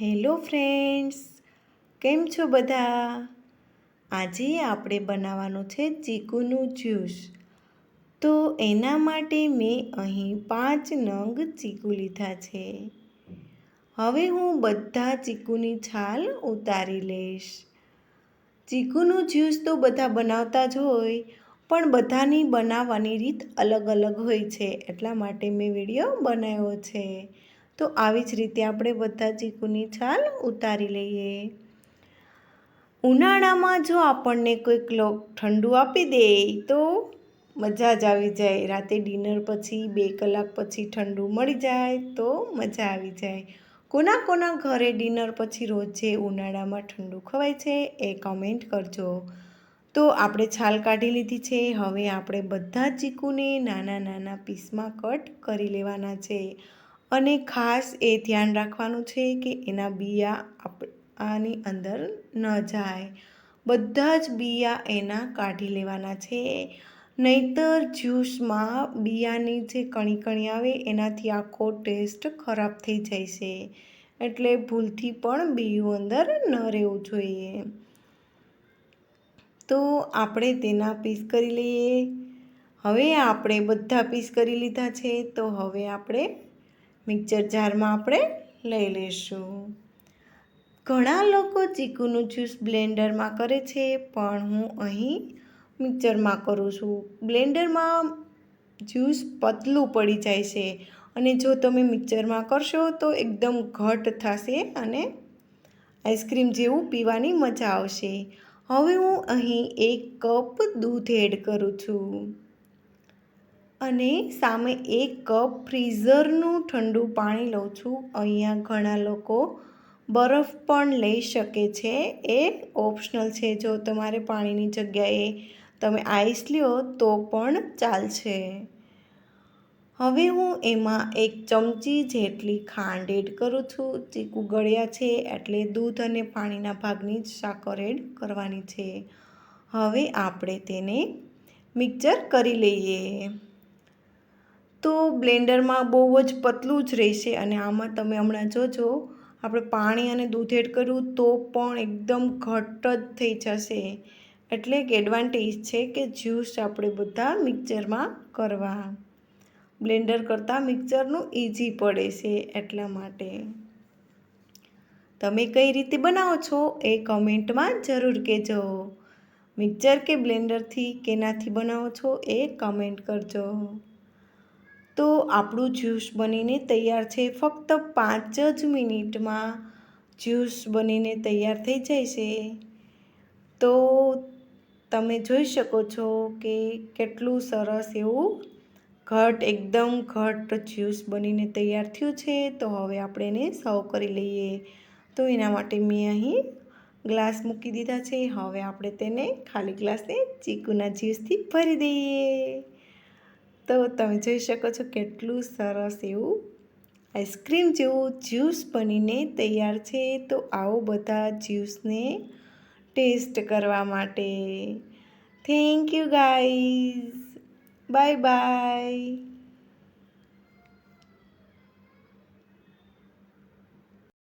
Hello friends, કેમ છો બધા? આજે આપણે બનાવવાનું છે ચીકુનું જ્યુસ. તો એના માટે મેં અહીં પાંચ નંગ ચીકુ લીધા છે. હવે હું બધા ચીકુની છાલ ઉતારી લઈશ. ચીકુનું જ્યુસ તો બધા બનાવતા જ હોય, પણ બધાની બનાવવાની રીત અલગ અલગ હોય છે, એટલા માટે મેં વીડિયો બનાવ્યો છે. તો આવી જ રીતે આપણે બધા ચીકુની છાલ ઉતારી લઈએ. ઉનાળામાં જો આપણને કોઈક ઠંડુ આપી દે તો મજા જ આવી જાય. રાતે ડિનર પછી બે કલાક પછી ઠંડુ મળી જાય તો મજા આવી જાય. કોના કોના ઘરે ડિનર પછી રોજે ઉનાળામાં ઠંડુ ખવાય છે એ કમેન્ટ કરજો. તો આપણે છાલ કાઢી લીધી છે. હવે આપણે બધા ચીકુને નાના નાના પીસમાં કટ કરી લેવાના છે. અને ખાસ એ ધ્યાન રાખવાનું છે કે એના બિયા આની અંદર ન જાય. બધા જ બિયા એના કાઢી લેવાના છે. નહીતર જ્યુસમાં બિયાની જે કણી કણી આવે એનાથી આખો ટેસ્ટ ખરાબ થઈ જાય છે. એટલે ભૂલથી પણ બીયું અંદર ન રહેવું જોઈએ. તો આપણે તેના પીસ કરી લઈએ. હવે આપણે બધા પીસ કરી લીધા છે. તો હવે આપણે મિક્સર જારમાં આપણે લઈ લઈશું. ઘણા લોકો ચીકુનું જ્યુસ બ્લેન્ડરમાં કરે છે, પણ હું અહીં મિક્સરમાં કરું છું. બ્લેન્ડરમાં જ્યુસ પતલું પડી જાય છે અને જો તમે મિક્સરમાં કરશો તો એકદમ ઘટ થશે અને આઈસ્ક્રીમ જેવું પીવાની મજા આવશે. હવે હું અહીં એક કપ દૂધ એડ કરું છું. અને સામે એક કપ ફ્રીઝરનું ઠંડુ પાણી લઉં છું. અહીંયા ઘણા લોકો બરફ પણ લઈ શકે છે. એ ઓપ્શનલ છે. જો તમારે પાણીની જગ્યાએ તમે આઈસ લ્યો તો પણ ચાલશે. હવે હું એમાં એક ચમચી જેટલી ખાંડ એડ કરું છું. ચીકુ ગળ્યા છે એટલે દૂધ અને પાણીના ભાગની જ સાકર એડ કરવાની છે. હવે આપણે તેને મિક્સર કરી લઈએ. તો બ્લેન્ડરમાં બહુ જ પતલું જ રહેશે અને આમાં તમે હમણાં જોજો, આપણે પાણી અને દૂધ એડ કર્યું તો પણ એકદમ ઘટ જ થઈ જશે. એટલે એક એડવાન્ટેજ છે કે જ્યુસ આપણે બધા મિક્સરમાં કરવા. બ્લેન્ડર કરતાં મિક્સરનું ઇઝી પડે છે એટલા માટે. તમે કઈ રીતે બનાવો છો એ કમેન્ટમાં જરૂર કહેજો. મિક્સર કે બ્લેન્ડરથી કેનાથી બનાવો છો એ કમેન્ટ કરજો. તો આપણું જ્યુસ બનીને તૈયાર છે. ફક્ત પાંચ જ મિનિટમાં જ્યુસ બનીને તૈયાર થઈ જાય છે. તો તમે જોઈ શકો છો કે કેટલું સરસ એવું ઘટ, એકદમ ઘટ જ્યુસ બનીને તૈયાર થયું છે. તો હવે આપણે એને સર્વ કરી લઈએ. તો એના માટે મેં અહીં ગ્લાસ મૂકી દીધા છે. હવે આપણે તેને ખાલી ગ્લાસને ચીકુના જ્યુસથી ભરી દઈએ. તો તમે જોઈ શકો છો કેટલું સરસ એવું આઈસ્ક્રીમ જેવું જ્યુસ બનીને તૈયાર છે. તો આવો બધા જ્યુસને ટેસ્ટ કરવા માટે. Thank you guys. Bye bye.